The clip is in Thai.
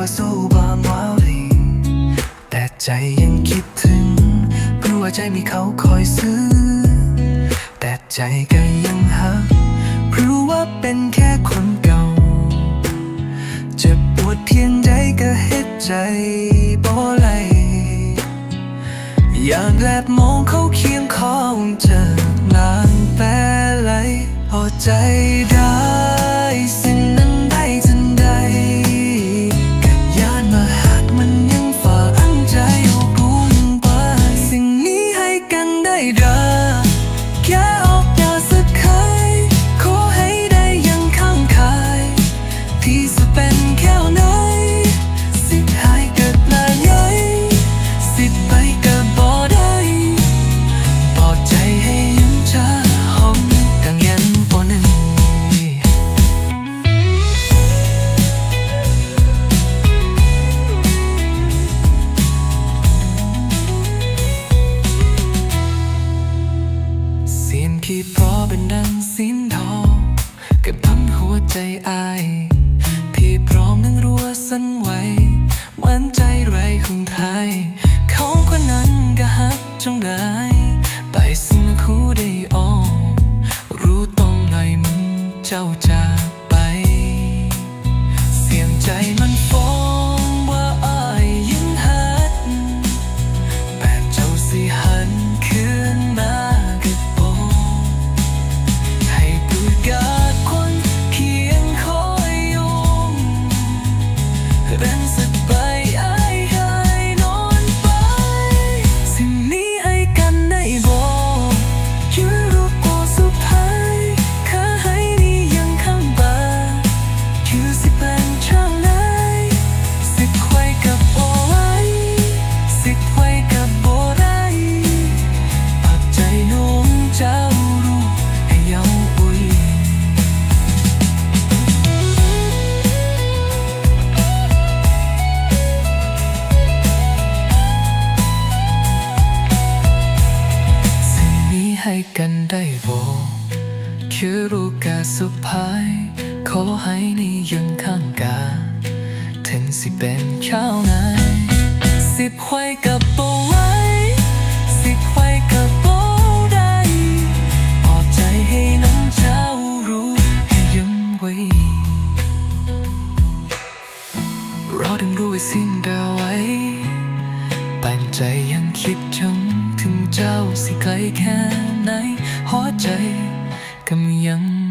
่าสู้บางวาลิงแต่ใจยังคิดถึง เพราะว่าใจมีเขาคอยซื้อ แต่ใจก็ยังหักเพราะว่าเป็นแค่คนเก่า จะปวดเพียงใจก็เห็ดใจบ่ไหลอยากแลบมองเขาเคียงข้องเจอลานแปลไหลพอใจได้ ที่พราะเป็นดังสินทองกับพันหัวใจอายที่พร้อมนั้นรัวสั่นไหวเหมือนใจไรของไทย เขาคนนั้นก็ฮักจงได้ไปสิ่งคู่ได้ออมรู้ต้องหน่อยมันเจ้าจากไป เสียงใจมันฟ้อ เให้กันได้บอกคือรู้กาสุดท้ายขอให้นี่ยังข้างกา ถึงสิเป็นข้าวไงสิบไว้กับโบไว้สิบไว้กับโบได้ปลอบใจให้น้องเจ้ารู้ให้ยังไว้รอถึงรู้ไว้สิ้นเดาไว้แต่ใจยังคิดถึง ถึงเจ้าสิไกลแค่ไหนหัวใจก็ยัง